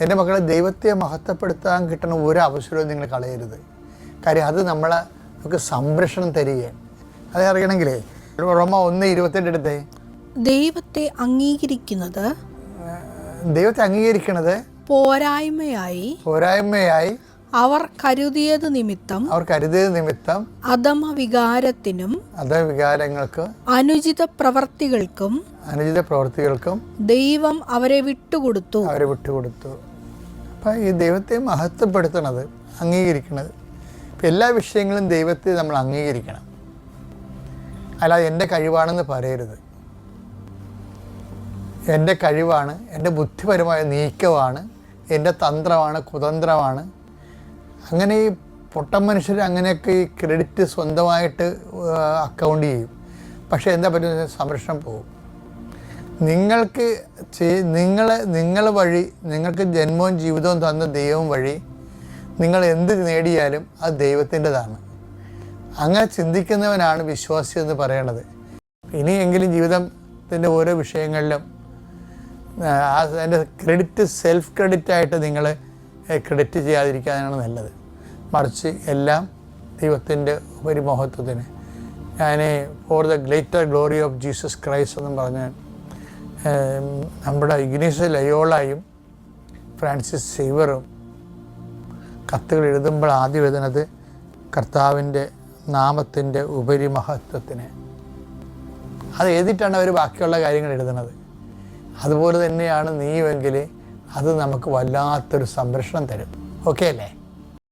എന്റെ മക്കളെ ദൈവത്തെ മഹത്വപ്പെടുത്താൻ കിട്ടുന്ന ഒരു അവസരവും നിങ്ങൾ കളയരുത്. കാര്യം അത് നമ്മളെ നമുക്ക് സംരക്ഷണം തരികയാണ്. അത് അറിയണമെങ്കിലേ റോമ ഒന്ന് ഇരുപത്തെട്ട് എടുത്തേ. ദൈവത്തെ അംഗീകരിക്കുന്നത് ദൈവത്തെ അംഗീകരിക്കണത് പോരായ്മയായി പോരായ്മയായി അവർ കരുതിയത് നിമിത്തം അവർ കരുതിയത് നിമിത്തം അധമ വികാരത്തിനും അധമ വികാരങ്ങൾക്ക് അനുചിത പ്രവർത്തികൾക്കും അനുചിത പ്രവർത്തികൾക്കും ദൈവം അവരെ വിട്ടുകൊടുത്തു. അവരെ വിട്ടുകൊടുത്തു. അപ്പം ഈ ദൈവത്തെ മഹത്വപ്പെടുത്തണത് അംഗീകരിക്കണത്. ഇപ്പം എല്ലാ വിഷയങ്ങളും ദൈവത്തെ നമ്മൾ അംഗീകരിക്കണം. അല്ലാതെ എന്റെ കഴിവാണെന്ന് പറയരുത്. എന്റെ കഴിവാണ് എന്റെ ബുദ്ധിപരമായ നീക്കമാണ് എന്റെ തന്ത്രമാണ് കുതന്ത്രമാണ് അങ്ങനെ ഈ പൊട്ടൻ മനുഷ്യർ അങ്ങനെയൊക്കെ ഈ ക്രെഡിറ്റ് സ്വന്തമായിട്ട് അക്കൗണ്ട് ചെയ്യും. പക്ഷേ എന്താ പറ്റുന്നത്? സംരക്ഷണം പോകും. നിങ്ങൾക്ക് നിങ്ങൾ നിങ്ങൾ വഴി നിങ്ങൾക്ക് ജന്മവും ജീവിതവും തന്ന ദൈവം വഴി നിങ്ങൾ എന്ത് നേടിയാലും അത് ദൈവത്തിന്റെതാണ്. അങ്ങനെ ചിന്തിക്കുന്നവനാണ് വിശ്വാസി എന്ന് പറയണത്. ഇനിയെങ്കിലും ജീവിതത്തിന്റെ ഓരോ വിഷയങ്ങളിലും അതിന്റെ ക്രെഡിറ്റ് സെൽഫ് ക്രെഡിറ്റായിട്ട് നിങ്ങൾ ക്രെഡിറ്റ് ചെയ്യാതിരിക്കാനാണ് നല്ലത്. മറിച്ച് എല്ലാം ദൈവത്തിന്റെ ഒരു മഹത്വത്തിന് ഞാൻ for the greater glory of Jesus Christ എന്നും പറഞ്ഞ് നമ്മുടെ ഇഗ്നീസ് ലയോളായും ഫ്രാൻസിസ് സേവറും കത്തുകൾ എഴുതുമ്പോൾ ആദ്യം എഴുതുന്നത് കർത്താവിന്റെ നാമത്തിന്റെ ഉപരിമഹത്വത്തിന്. അത് എഴുതിയിട്ടാണ് അവർ ബാക്കിയുള്ള കാര്യങ്ങൾ എഴുതുന്നത്. അതുപോലെ തന്നെയാണ് നീയുമെങ്കിൽ അത് നമുക്ക് വല്ലാത്തൊരു സംരക്ഷണം തരും. ഓക്കെ അല്ലേ?